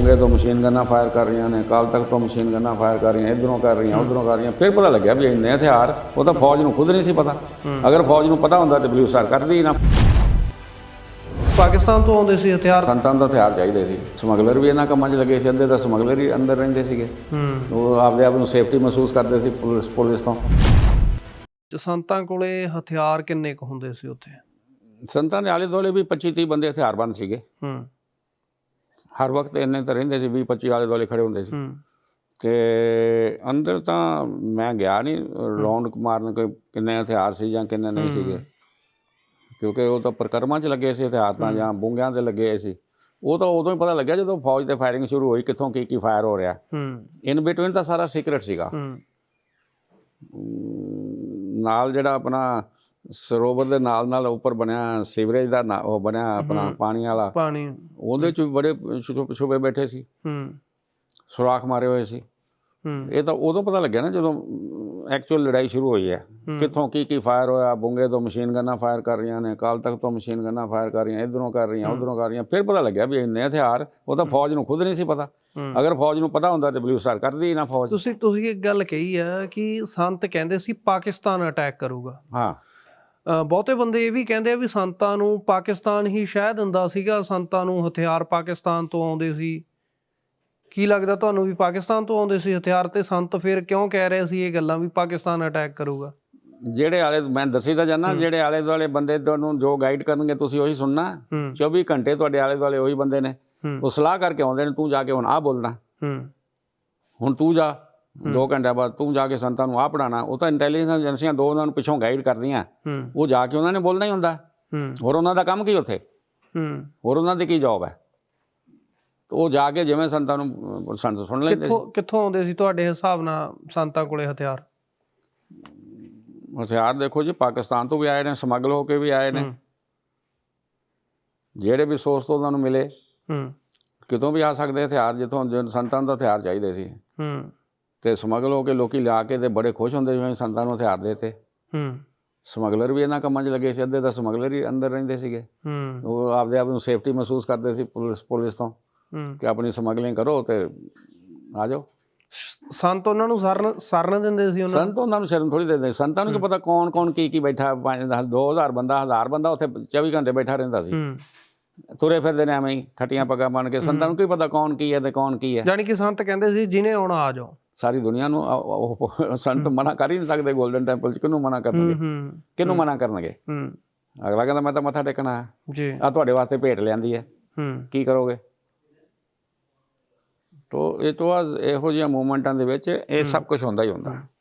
ਬੁੰਗੇ ਤੋਂ machine ਗੰਨਾਂ fire ਕਰ ਰਹੀਆਂ ਨੇ ਕਾਲ ਤੱਕ ਤੋਂ ਮਸ਼ੀਨ ਗੰਨਾਂ ਫਾਇਰ ਕਰ ਰਹੀਆਂ ਇਧਰੋਂ ਕਰ ਰਹੀਆਂ ਉਧਰੋਂ ਕਰ ਰਹੀਆਂ। ਫਿਰ ਪਤਾ ਲੱਗਿਆ ਵੀ ਇੰਨੇ ਹਥਿਆਰ ਉਹ ਤਾਂ ਫੌਜ ਨੂੰ ਖੁਦ ਨਹੀਂ ਸੀ ਪਤਾ। ਅਗਰ ਫੌਜ ਨੂੰ ਪਤਾ ਹੁੰਦਾ ਤੇ ਬਲੂ ਸਟਾਰ ਕਰਦੀ ਹੀ ਨਾ। ਪਾਕਿਸਤਾਨ ਤੋਂ ਆਉਂਦੇ ਸੀ ਹਥਿਆਰ? ਸੰਤਾਂ ਦਾ ਹਥਿਆਰ ਚਾਹੀਦੇ ਸੀ। ਸਮਗਲਰ ਵੀ ਇਹਨਾਂ ਕੰਮਾਂ 'ਚ ਲੱਗੇ ਸੀ ਅੱਧੇ ਤਾਂ ਸਮਗਲਰ ਹੀ ਅੰਦਰ ਰਹਿੰਦੇ ਸੀਗੇ। ਉਹ ਆਪਦੇ ਆਪ ਨੂੰ ਸੇਫਟੀ ਮਹਿਸੂਸ ਕਰਦੇ ਸੀ ਪੁਲਿਸ ਪੁਲਿਸ ਤੋਂ। ਸੰਤਾਂ ਕੋਲੇ ਹਥਿਆਰ ਕਿੰਨੇ ਕੁ ਹੁੰਦੇ ਸੀ ਉੱਥੇ? ਸੰਤਾਂ ਦੇ ਆਲੇ ਦੁਆਲੇ ਵੀ 25 30 ਬੰਦੇ ਹਥਿਆਰਬੰਦ ਸੀਗੇ। ਹੂੰ। ਹਰ ਵਕਤ ਇੰਨੇ ਤਾਂ ਰਹਿੰਦੇ ਸੀ 20 25 ਆਲੇ ਦੁਆਲੇ ਖੜੇ ਹੁੰਦੇ ਸੀ। ਤੇ ਅੰਦਰ ਤਾਂ ਮੈਂ ਗਿਆ ਨਹੀਂ ਰੌਂਡ ਮਾਰਨ ਕੋਈ ਕਿੰਨੇ ਹਥਿਆਰ ਸੀ ਜਾਂ ਕਿੰਨੇ ਨਹੀਂ ਸੀਗੇ। ਕਿਉਂਕਿ ਉਹ ਤਾਂ ਪ੍ਰਕਰਮਾਂ 'ਚ ਲੱਗੇ ਸੀ ਹਥਿਆਰ ਤਾਂ ਜਾਂ ਬੁੰਗਿਆਂ ਤੇ ਲੱਗੇ ਸੀ। ਉਹ ਤਾਂ ਉਦੋਂ ਹੀ ਪਤਾ ਲੱਗਿਆ ਜਦੋਂ ਫੌਜ ਤੇ ਫਾਇਰਿੰਗ ਸ਼ੁਰੂ ਹੋਈ ਕਿੱਥੋਂ ਕੀ ਕੀ ਫਾਇਰ ਹੋ ਰਿਹਾ। ਇਨ ਬਿਟਵੀਨ ਤਾਂ ਸਾਰਾ ਸੀਕ੍ਰੇਟ ਸੀਗਾ। ਨਾਲ ਜਿਹੜਾ ਆਪਣਾ ਸਰੋਵਰ ਦੇ ਨਾਲ ਨਾਲ ਉੱਪਰ ਬਣਿਆ ਸੀਵਰੇਜ ਦਾ ਨਾ- ਉਹ ਬਣਿਆ ਆਪਣਾ ਪਾਣੀ ਵਾਲਾ। ਪਾਣੀ। ਉਹਦੇ 'ਚ ਵੀ ਬੜੇ ਛੁ- ਛੁਪੇ ਬੈਠੇ ਸੀ। ਹੂੰ। ਸੁਰਾਖ ਮਾਰੇ ਹੋਏ ਸੀ। ਹੂੰ। ਇਹ ਤਾਂ ਉਦੋਂ ਪਤਾ ਲੱਗਿਆ ਨਾ ਜਦੋਂ ਐਕਚੁਅਲ ਲੜਾਈ ਸ਼ੁਰੂ ਹੋਈ ਹੈ। ਕਿੱਥੋਂ ਕੀ ਕੀ ਫਾਇਰ ਹੋਇਆ? ਬੁੰਗੇ ਤੋਂ ਮਸ਼ੀਨ ਗੰਨਾਂ ਫਾਇਰ ਕਰ ਰਹੀਆਂ ਨੇ ਕਾਲ ਤੱਕ ਤੋਂ ਮਸ਼ੀਨ ਗੰਨਾਂ ਫਾਇਰ ਕਰ ਰਹੀਆਂ ਇਧਰੋਂ ਕਰ ਰਹੀਆਂ ਉਧਰੋਂ ਕਰ ਰਹੀਆਂ। ਫਿਰ ਪਤਾ ਲੱਗਿਆ ਵੀ ਇੰਨੇ ਹਥਿਆਰ ਉਹ ਤਾਂ ਫੌਜ ਨੂੰ ਖੁਦ ਨਹੀਂ ਸੀ ਪਤਾ। ਹੂੰ। ਅਗਰ ਫੌਜ ਨੂੰ ਪਤਾ ਹੁੰਦਾ ਤੇ ਬਲੂ ਸਟਾਰ ਕਰਦੀ ਹੀ ਨਾ ਫੌਜ। ਤੁਸੀਂ ਤੁਸੀਂ ਇੱਕ ਗੱਲ ਕਹੀ ਆ ਕਿ ਸੰਤ ਕਹਿੰਦੇ ਸੀ ਪਾਕਿਸਤਾਨ ਅਟੈਕ ਕਰੂਗਾ। ਹਾਂ। ਬਹੁਤੇ ਬੰਦੇ ਇਹ ਵੀ ਕਹਿੰਦੇ ਆ ਵੀ ਸੰਤਾਂ ਨੂੰ ਪਾਕਿਸਤਾਨ ਹੀ ਸ਼ਹਿ ਦਿੰਦਾ ਸੀਗਾ ਸੰਤਾਂ ਨੂੰ ਹਥਿਆਰ ਪਾਕਿਸਤਾਨ ਤੋਂ ਆਉਂਦੇ ਸੀ। ਕੀ ਲੱਗਦਾ ਤੁਹਾਨੂੰ ਵੀ ਪਾਕਿਸਤਾਨ ਤੋਂ ਆਉਂਦੇ ਸੀ ਹਥਿਆਰ ਤੇ ਸੰਤ ਫਿਰ ਕਿਉਂ ਕਹਿ ਰਹੇ ਸੀ ਇਹ ਗੱਲਾਂ ਵੀ ਪਾਕਿਸਤਾਨ ਅਟੈਕ ਕਰੂਗਾ? ਜਿਹੜੇ ਆਲੇ ਮੈਂ ਦੱਸੀ ਤਾਂ ਜਾਨਾ ਜਿਹੜੇ ਆਲੇ ਦੁਆਲੇ ਬੰਦੇ ਤੁਹਾਨੂੰ ਜੋ ਗਾਈਡ ਕਰਨਗੇ ਤੁਸੀਂ ਉਹੀ ਸੁਣਨਾ। ਹੂੰ। 24 ਘੰਟੇ ਤੁਹਾਡੇ ਆਲੇ ਦੁਆਲੇ ਉਹੀ ਬੰਦੇ ਨੇ। ਉਹ ਸਲਾਹ ਕਰਕੇ ਆਉਂਦੇ ਨੇ ਤੂੰ ਜਾ ਕੇ ਹੁਣ ਆਹ ਬੋਲਣਾ। ਹੁਣ ਤੂੰ ਜਾ। ਦੋ ਘੰਟੇ ਬਾਅਦ ਤੂੰ ਜਾ ਕੇ ਸੰਤਾਂ ਨੂੰ ਆਹ ਪੜਾਣਾ ਉਹ ਤਾਂ ਇੰਟੈਲੀਜੈਂਸ ਏਜੰਸੀਆਂ ਦੋ ਉਹਨਾਂ ਨੂੰ ਪਿੱਛੋਂ ਗਾਈਡ ਕਰਦੀਆਂ। ਉਹ ਜਾ ਕੇ ਉਹਨਾਂ ਨੇ ਬੋਲਣਾ ਹੀ ਹੁੰਦਾ। ਹੋਰ ਉਹਨਾਂ ਦਾ ਕੰਮ ਕੀ ਉੱਥੇ? ਹੋਰ ਉਹਨਾਂ ਦੀ ਕੀ ਜੌਬ ਹੈ? ਉਹ ਜਾ ਕੇ ਜਿਵੇਂ ਸੰਤਾਂ ਨੂੰ ਸੰਤ ਸੁਣ ਲੈਂਦੇ ਕਿੱਥੋਂ ਕਿੱਥੋਂ ਆਉਂਦੇ ਸੀ ਤੁਹਾਡੇ ਹਿਸਾਬ ਨਾਲ ਸੰਤਾਂ ਕੋਲੇ ਹਥਿਆਰ? ਹਥਿਆਰ ਦੇਖੋ ਜੀ ਪਾਕਿਸਤਾਨ ਤੋਂ ਵੀ ਆਏ ਨੇ ਸਮਗਲ ਹੋ ਕੇ ਵੀ ਆਏ ਨੇ। ਜਿਹੜੇ ਵੀ ਸੋਰਸ ਤੋਂ ਉਹਨਾਂ ਨੂੰ ਮਿਲੇ ਹੂੰ। ਕਿਤੋਂ ਵੀ ਆ ਸਕਦੇ ਹਥਿਆਰ ਜਿੱਥੋਂ ਸੰਤਾਂ ਤਾਂ ਹਥਿਆਰ ਚਾਹੀਦੇ ਸੀ। ਹੂੰ। ਤੇ ਸਮਗਲ ਹੋ ਕੇ ਲੋਕੀ ਲਿਆ ਕੇ ਤੇ ਬੜੇ ਖੁਸ਼ ਹੁੰਦੇ ਜਿਵੇਂ ਸੰਤਾਂ ਨੂੰ ਹਥਿਆਰ ਦੇਤੇ। ਹੂੰ। ਸਮਗਲਰ ਵੀ ਇਹਨਾਂ ਕੰਮਾਂ 'ਚ ਲੱਗੇ ਸੀ ਅੱਧੇ ਤਾਂ ਸਮਗਲਰ ਹੀ ਅੰਦਰ ਰਹਿੰਦੇ ਸੀਗੇ। ਹੂੰ। ਉਹ ਆਪਦੇ ਆਪ ਨੂੰ ਸੇਫਟੀ ਮਹਿਸੂਸ ਕਰਦੇ ਸੀ ਪੁਲਿਸ ਪੁਲਿਸ ਤੋਂ ਹੂੰ। ਕਿ ਆਪਣੀ ਸਮਗਲਿੰਗ ਕਰੋ ਤੇ ਆ ਜਾਓ। ਸੰਤ ਉਹਨਾਂ ਨੂੰ ਸਰਨ ਸਰਨ ਦਿੰਦੇ ਸੀ ਉਹਨਾਂ ਸੰਤ ਉਹਨਾਂ ਨੂੰ ਸ਼ਰਮ ਥੋੜੀ ਦਿੰਦੇ ਸੰਤਾਂ ਨੂੰ ਕੀ ਪਤਾ ਕੌਣ ਕੌਣ ਕੀ ਕੀ ਬੈਠਾ 2000 ਬੰਦਾ 1000 ਬੰਦਾ ਉੱਥੇ 24 ਘੰਟੇ ਬੈਠਾ ਰਹਿੰਦਾ ਸੀ। ਹੂੰ। ਤੁਰੇ ਫਿਰਦੇ ਨੇ ਐਵੇਂ ਹੀ ਖੱਟੀਆਂ ਪੱਗਾਂ ਬਣ ਕੇ। ਸੰਤਾਂ ਨੂੰ ਕੀ ਪਤਾ ਕੌਣ ਕੀ ਹੈ ਤੇ ਕੌਣ ਕੀ ਹੈ। ਜਾਨੀ ਕਿ ਸੰਤ ਕਹਿੰਦੇ ਸੀ ਜਿਹਨੇ ਆਉਣਾ ਆ ਜਾਓ। ਸਾਰੀ ਦੁਨੀਆ ਨੂੰ ਉਹ- ਸੰਤ ਮਨਾ ਕਰ ਹੀ ਨਹੀਂ ਸਕਦੇ 골ਡਨ ਟੈਂਪਲ 'ਚ ਕਿਹਨੂੰ ਮਨਾ ਕਰਨਗੇ? ਕਿਹਨੂੰ ਮਨਾ ਕਰਨਗੇ? ਅਗਲਾ ਕਹਿੰਦਾ ਮੈਂ ਤਾਂ ਮੱਥਾ ਟੇਕਣਾ ਹੈ। ਜੀ। ਆ ਤੁਹਾਡੇ ਵਾਸਤੇ ਭੇਟ ਲਿਆਂਦੀ ਹੈ। ਕੀ ਕਰੋਗੇ? ਤੋ ਇਹ ਤੋਂ ਇਹੋ ਜਿਹੀਆਂ ਮੂਵਮੈਂਟਾਂ ਦੇ ਵਿੱਚ ਇਹ ਸਭ ਕੁਝ ਹੁੰਦਾ ਹੀ ਹੁੰਦਾ।